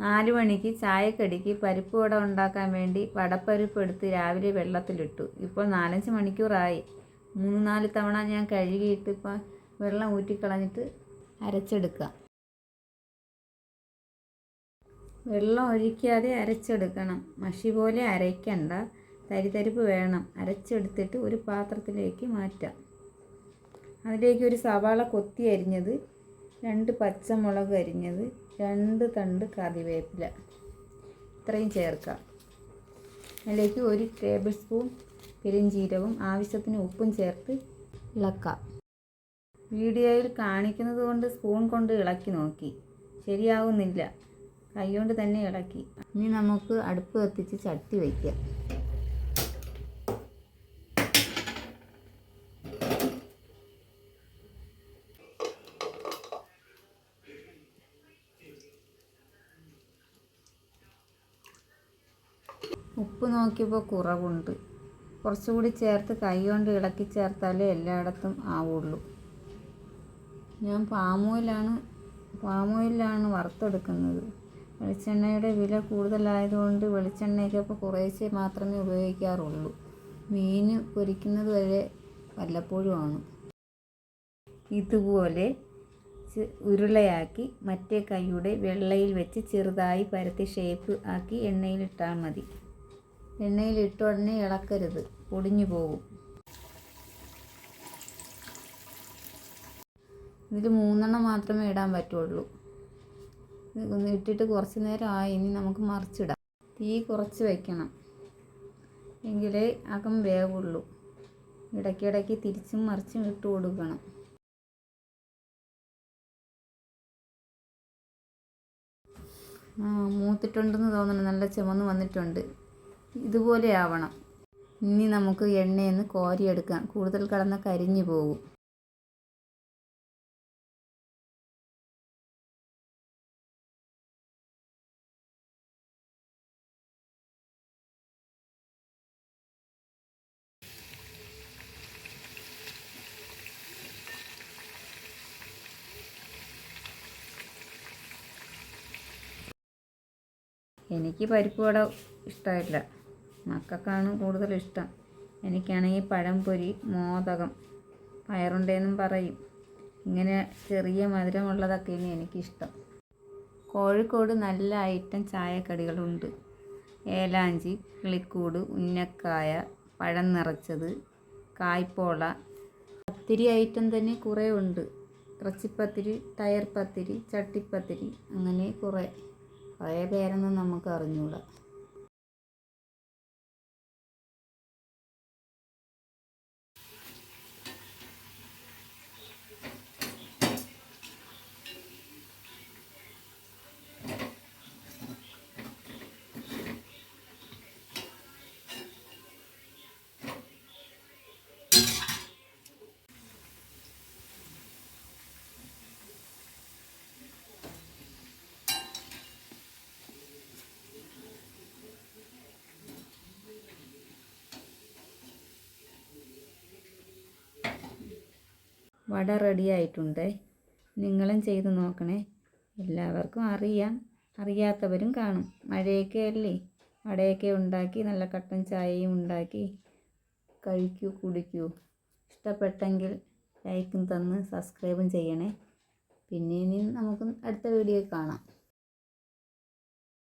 നാല് മണിക്ക് ചായക്കടിക്ക് പരിപ്പ് വട ഉണ്ടാക്കാൻ വേണ്ടി വടപ്പരിപ്പ് എടുത്ത് രാവിലെ വെള്ളത്തിലിട്ടു. ഇപ്പോൾ നാലഞ്ച് മണിക്കൂറായി. മൂന്ന് നാല് തവണ ഞാൻ കഴുകിയിട്ട് ഇപ്പം വെള്ളം ഊറ്റിക്കളഞ്ഞിട്ട് അരച്ചെടുക്കാം. വെള്ളം ഒഴിക്കാതെ അരച്ചെടുക്കണം. മഷി പോലെ അരയ്ക്കണ്ട. തരിതരിപ്പ് വേണം. അരച്ചെടുത്തിട്ട് ഒരു പാത്രത്തിലേക്ക് മാറ്റാം. അതിലേക്ക് ഒരു സവാള കൊത്തി അരിഞ്ഞത് രണ്ട് പച്ചമുളക് അരിഞ്ഞത് രണ്ട് തണ്ട് കറിവേപ്പില. ഇത്രയും ചേർക്കാം. അതിലേക്ക് ഒരു ടേബിൾ സ്പൂൺ പെരുംജീരകവും ആവശ്യത്തിന് ഉപ്പും ചേർത്ത് ഇളക്കാം. വീഡിയോയിൽ കാണിക്കുന്നത് കൊണ്ട് സ്പൂൺ കൊണ്ട് ഇളക്കി നോക്കി. ശരിയാവുന്നില്ല. കൈകൊണ്ട് തന്നെ ഇളക്കി. ഇനി നമുക്ക് അടുപ്പ് കത്തിച്ച് ചട്ടി വയ്ക്കാം. ഉപ്പ് നോക്കിയപ്പോൾ കുറവുണ്ട്. കുറച്ചുകൂടി ചേർത്ത് കൈ കൊണ്ട് ഇളക്കി ചേർത്താലേ എല്ലായിടത്തും ആവുള്ളൂ. ഞാൻ പാമോയിലാണ് പാമോയിലാണ് വറുത്തെടുക്കുന്നത്. വെളിച്ചെണ്ണയുടെ വില കൂടുതലായതുകൊണ്ട് വെളിച്ചെണ്ണയൊക്കെ കുറേശ്ശെ മാത്രമേ ഉപയോഗിക്കാറുള്ളൂ. മീൻ പൊരിക്കുന്നത് വരെ വല്ലപ്പോഴുമാണ് ഇതുപോലെ ഉരുളയാക്കി മറ്റേ കൈയുടെ വെള്ളയിൽ വെച്ച് ചെറുതായി പരത്തി ഷേപ്പ് ആക്കി എണ്ണയിലിട്ടാൽ മതി. എണ്ണയിലിട്ട ഉടനെ ഇളക്കരുത്. പൊടിഞ്ഞു പോകും. ഇതിൽ മൂന്നെണ്ണം മാത്രമേ ഇടാൻ പറ്റുള്ളൂ. ഒന്ന് ഇട്ടിട്ട് കുറച്ച് നേരം ആയി. ഇനി നമുക്ക് മറിച്ചിടാം. തീ കുറച്ച് വയ്ക്കണം എങ്കിലേ അകം വേവുള്ളൂ. ഇടയ്ക്കിടയ്ക്ക് തിരിച്ചും മറിച്ചും ഇട്ട് കൊടുക്കണം. മൂത്തിട്ടുണ്ടെന്ന് തോന്നുന്നു. നല്ല ചുമന്ന് വന്നിട്ടുണ്ട്. ഇതുപോലെ ആവണം ഇനി നമുക്ക് എണ്ണയൊന്ന് കോരിയെടുക്കാം. കൂടുതൽ കടന്ന കരിഞ്ഞു പോകും എനിക്ക് പരിപ്പ് വട ഇഷ്ടമില്ല മക്കൾക്കാണ് കൂടുതൽ ഇഷ്ടം എനിക്കാണെങ്കിൽ പഴംപൊരി മോദകം. പയറുണ്ടേന്നും പറയും. ഇങ്ങനെ ചെറിയ മധുരമുള്ളതൊക്കെ മധുരമുള്ളതൊക്കെയാണ് എനിക്കിഷ്ടം. കോഴിക്കോട് നല്ല ഐറ്റം ചായക്കടികളുണ്ട്. ഏലാഞ്ചി കിളിക്കൂട് ഉന്നക്കായ പഴം നിറച്ചത് കായ്പോള. പത്തിരി ഐറ്റം തന്നെ കുറേ ഉണ്ട്. ഇറച്ചിപ്പത്തിരി ടയർ പത്തിരി ചട്ടിപ്പത്തിരി അങ്ങനെ കുറേ. കുറേ പേരൊന്നും നമുക്ക് അറിഞ്ഞൂടാ. വട റെഡി ആയിട്ടുണ്ട്. നിങ്ങളും ചെയ്ത് നോക്കണേ. എല്ലാവർക്കും അറിയാം. അറിയാത്തവരും കാണും. മഴയൊക്കെ അല്ലേ? വടയൊക്കെ ഉണ്ടാക്കി നല്ല കട്ടൻ ചായയും ഉണ്ടാക്കി കഴിക്കൂ കുടിക്കൂ. ഇഷ്ടപ്പെട്ടെങ്കിൽ ലൈക്കും തന്ന് സബ്സ്ക്രൈബും ചെയ്യണേ. പിന്നെ ഇനി നമുക്ക് അടുത്ത വീഡിയോ കാണാം.